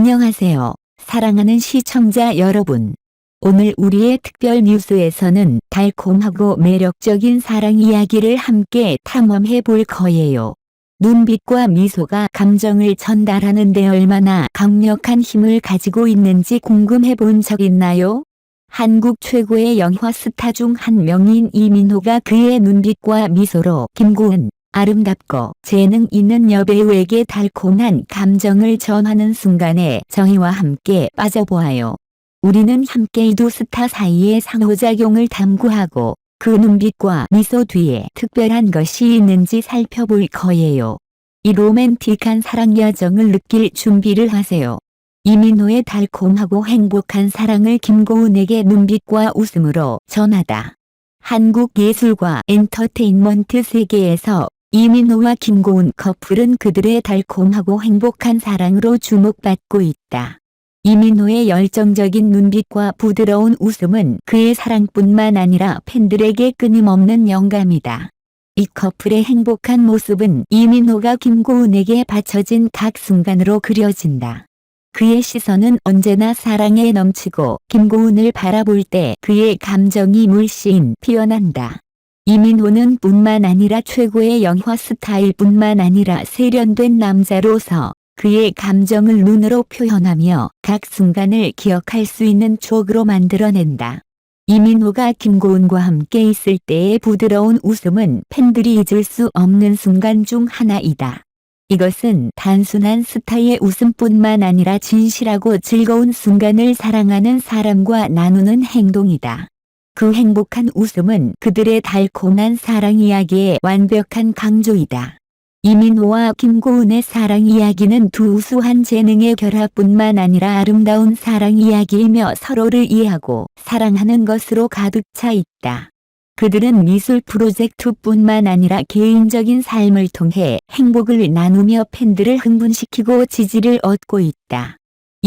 안녕하세요. 사랑하는 시청자 여러분. 오늘 우리의 특별 뉴스에서는 달콤하고 매력적인 사랑 이야기를 함께 탐험해 볼 거예요. 눈빛과 미소가 감정을 전달하는 데 얼마나 강력한 힘을 가지고 있는지 궁금해 본 적 있나요? 한국 최고의 영화 스타 중 한 명인 이민호가 그의 눈빛과 미소로 김고은, 아름답고 재능 있는 여배우에게 달콤한 감정을 전하는 순간에 저희와 함께 빠져보아요. 우리는 함께 이 두 스타 사이의 상호작용을 탐구하고 그 눈빛과 미소 뒤에 특별한 것이 있는지 살펴볼 거예요. 이 로맨틱한 사랑 여정을 느낄 준비를 하세요. 이민호의 달콤하고 행복한 사랑을 김고은에게 눈빛과 웃음으로 전하다. 한국 예술과 엔터테인먼트 세계에서 이민호와 김고은 커플은 그들의 달콤하고 행복한 사랑으로 주목받고 있다. 이민호의 열정적인 눈빛과 부드러운 웃음은 그의 사랑뿐만 아니라 팬들에게 끊임없는 영감이다. 이 커플의 행복한 모습은 이민호가 김고은에게 바쳐진 각 순간으로 그려진다. 그의 시선은 언제나 사랑에 넘치고 김고은을 바라볼 때 그의 감정이 물씬 피어난다. 이민호는 뿐만 아니라 최고의 영화 스타일 뿐만 아니라 세련된 남자로서 그의 감정을 눈으로 표현하며 각 순간을 기억할 수 있는 추억으로 만들어낸다. 이민호가 김고은과 함께 있을 때의 부드러운 웃음은 팬들이 잊을 수 없는 순간 중 하나이다. 이것은 단순한 스타의 웃음뿐만 아니라 진실하고 즐거운 순간을 사랑하는 사람과 나누는 행동이다. 그 행복한 웃음은 그들의 달콤한 사랑 이야기의 완벽한 강조이다. 이민호와 김고은의 사랑 이야기는 두 우수한 재능의 결합뿐만 아니라 아름다운 사랑 이야기이며 서로를 이해하고 사랑하는 것으로 가득 차 있다. 그들은 미술 프로젝트뿐만 아니라 개인적인 삶을 통해 행복을 나누며 팬들을 흥분시키고 지지를 얻고 있다.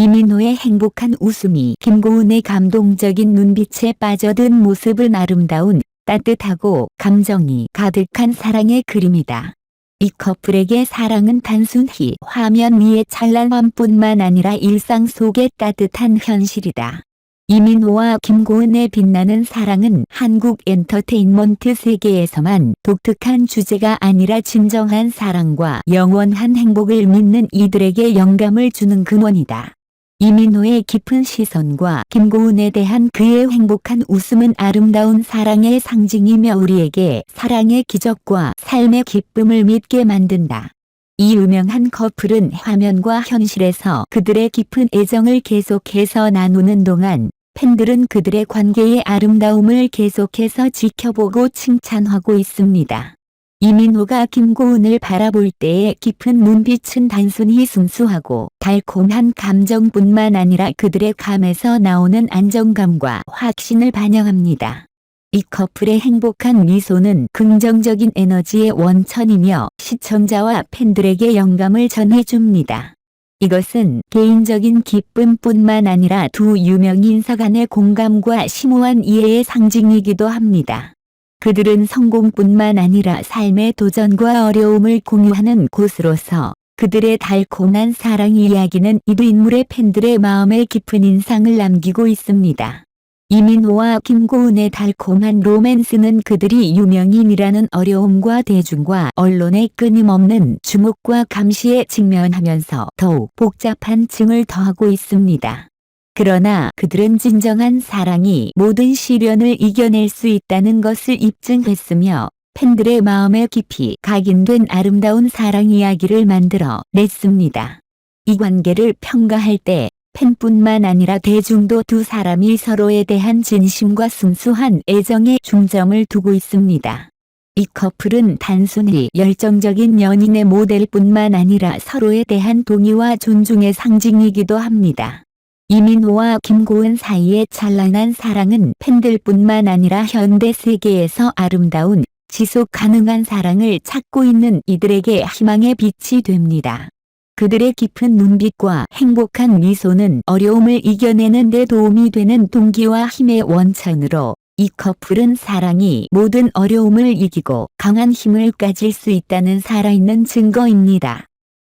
이민호의 행복한 웃음이 김고은의 감동적인 눈빛에 빠져든 모습은 아름다운 따뜻하고 감정이 가득한 사랑의 그림이다. 이 커플에게 사랑은 단순히 화면 위의 찬란함뿐만 아니라 일상 속의 따뜻한 현실이다. 이민호와 김고은의 빛나는 사랑은 한국 엔터테인먼트 세계에서만 독특한 주제가 아니라 진정한 사랑과 영원한 행복을 믿는 이들에게 영감을 주는 근원이다. 이민호의 깊은 시선과 김고은에 대한 그의 행복한 웃음은 아름다운 사랑의 상징이며 우리에게 사랑의 기적과 삶의 기쁨을 믿게 만든다. 이 유명한 커플은 화면과 현실에서 그들의 깊은 애정을 계속해서 나누는 동안 팬들은 그들의 관계의 아름다움을 계속해서 지켜보고 칭찬하고 있습니다. 이민호가 김고은을 바라볼 때의 깊은 눈빛은 단순히 순수하고 달콤한 감정뿐만 아니라 그들의 감에서 나오는 안정감과 확신을 반영합니다. 이 커플의 행복한 미소는 긍정적인 에너지의 원천이며 시청자와 팬들에게 영감을 전해줍니다. 이것은 개인적인 기쁨뿐만 아니라 두 유명인사 간의 공감과 심오한 이해의 상징이기도 합니다. 그들은 성공뿐만 아니라 삶의 도전과 어려움을 공유하는 곳으로서 그들의 달콤한 사랑 이야기는 이두 인물의 팬들의 마음에 깊은 인상을 남기고 있습니다. 이민호와 김고은의 달콤한 로맨스는 그들이 유명인이라는 어려움과 대중과 언론의 끊임없는 주목과 감시에 직면하면서 더욱 복잡한 층을 더하고 있습니다. 그러나 그들은 진정한 사랑이 모든 시련을 이겨낼 수 있다는 것을 입증했으며 팬들의 마음에 깊이 각인된 아름다운 사랑 이야기를 만들어 냈습니다. 이 관계를 평가할 때 팬뿐만 아니라 대중도 두 사람이 서로에 대한 진심과 순수한 애정에 중점을 두고 있습니다. 이 커플은 단순히 열정적인 연인의 모델뿐만 아니라 서로에 대한 동의와 존중의 상징이기도 합니다. 이민호와 김고은 사이의 찬란한 사랑은 팬들뿐만 아니라 현대 세계에서 아름다운 지속 가능한 사랑을 찾고 있는 이들에게 희망의 빛이 됩니다. 그들의 깊은 눈빛과 행복한 미소는 어려움을 이겨내는 데 도움이 되는 동기와 힘의 원천으로 이 커플은 사랑이 모든 어려움을 이기고 강한 힘을 가질 수 있다는 살아있는 증거입니다.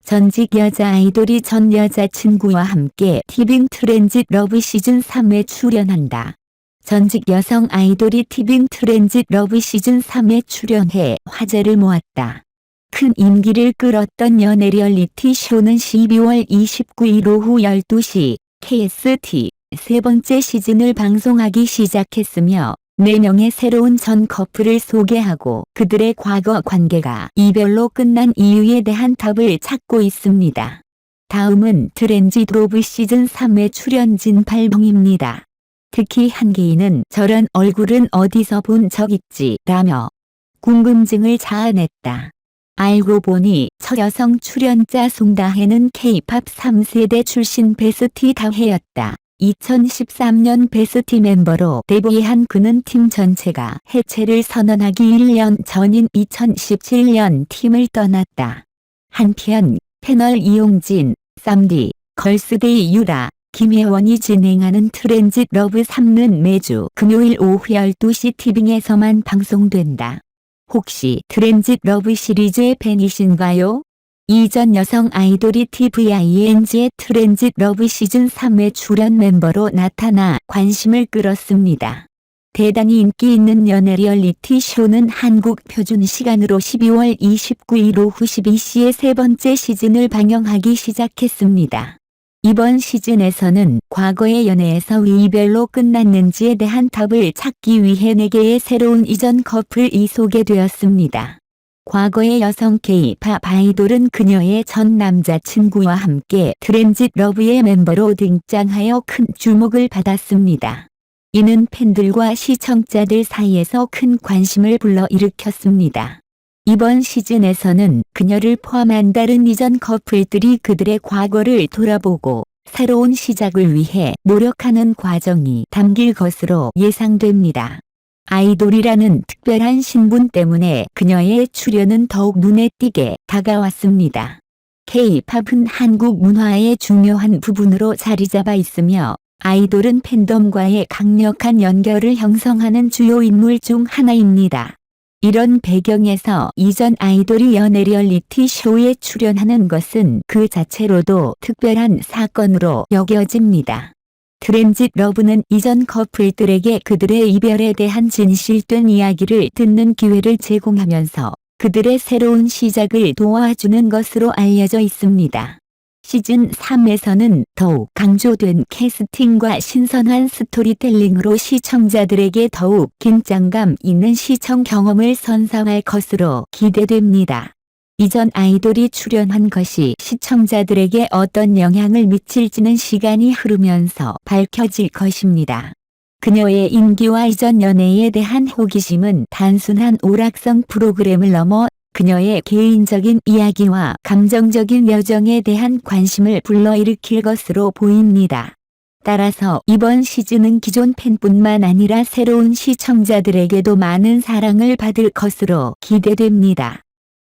전직 여자 아이돌이 전 여자친구와 함께 티빙 트랜짓 러브 시즌 3에 출연한다. 전직 여성 아이돌이 티빙 트랜짓 러브 시즌 3에 출연해 화제를 모았다. 큰 인기를 끌었던 연애 리얼리티 쇼는 12월 29일 오후 12시 KST 세 번째 시즌을 방송하기 시작했으며 4명의 새로운 전 커플을 소개하고 그들의 과거 관계가 이별로 끝난 이유에 대한 답을 찾고 있습니다. 다음은 트렌지 드로브 시즌 3의 출연진 발봉입니다. 특히 한 개인은 저런 얼굴은 어디서 본 적 있지 라며 궁금증을 자아냈다. 알고 보니 첫 여성 출연자 송다혜는 K-팝 3세대 출신 베스티 다혜였다. 2013년 베스티 멤버로 데뷔한 그는 팀 전체가 해체를 선언하기 1년 전인 2017년 팀을 떠났다. 한편 패널 이용진, 쌈디, 걸스데이 유라, 김혜원이 진행하는 트렌짓 러브 3는 매주 금요일 오후 12시 티빙에서만 방송된다. 혹시 트렌짓 러브 시리즈의 팬이신가요? 이전 여성 아이돌이 TVING의 트렌짓 러브 시즌 3의 출연 멤버로 나타나 관심을 끌었습니다. 대단히 인기 있는 연애 리얼리티 쇼는 한국 표준 시간으로 12월 29일 오후 12시에 세 번째 시즌을 방영하기 시작했습니다. 이번 시즌에서는 과거의 연애에서 왜 이별로 끝났는지에 대한 답을 찾기 위해 4개의 새로운 이전 커플이 소개되었습니다. 과거의 여성 K-팝 아이돌은 그녀의 전 남자친구와 함께 트렌짓 러브의 멤버로 등장하여 큰 주목을 받았습니다. 이는 팬들과 시청자들 사이에서 큰 관심을 불러일으켰습니다. 이번 시즌에서는 그녀를 포함한 다른 이전 커플들이 그들의 과거를 돌아보고 새로운 시작을 위해 노력하는 과정이 담길 것으로 예상됩니다. 아이돌이라는 특별한 신분 때문에 그녀의 출연은 더욱 눈에 띄게 다가왔습니다. K-팝은 한국 문화의 중요한 부분으로 자리 잡아 있으며 아이돌은 팬덤과의 강력한 연결을 형성하는 주요 인물 중 하나입니다. 이런 배경에서 이전 아이돌이 연애 리얼리티 쇼에 출연하는 것은 그 자체로도 특별한 사건으로 여겨집니다. 트렌짓 러브는 이전 커플들에게 그들의 이별에 대한 진실된 이야기를 듣는 기회를 제공하면서 그들의 새로운 시작을 도와주는 것으로 알려져 있습니다. 시즌 3에서는 더욱 강조된 캐스팅과 신선한 스토리텔링으로 시청자들에게 더욱 긴장감 있는 시청 경험을 선사할 것으로 기대됩니다. 이전 아이돌이 출연한 것이 시청자들에게 어떤 영향을 미칠지는 시간이 흐르면서 밝혀질 것입니다. 그녀의 인기와 이전 연애에 대한 호기심은 단순한 오락성 프로그램을 넘어 그녀의 개인적인 이야기와 감정적인 여정에 대한 관심을 불러일으킬 것으로 보입니다. 따라서 이번 시즌은 기존 팬뿐만 아니라 새로운 시청자들에게도 많은 사랑을 받을 것으로 기대됩니다.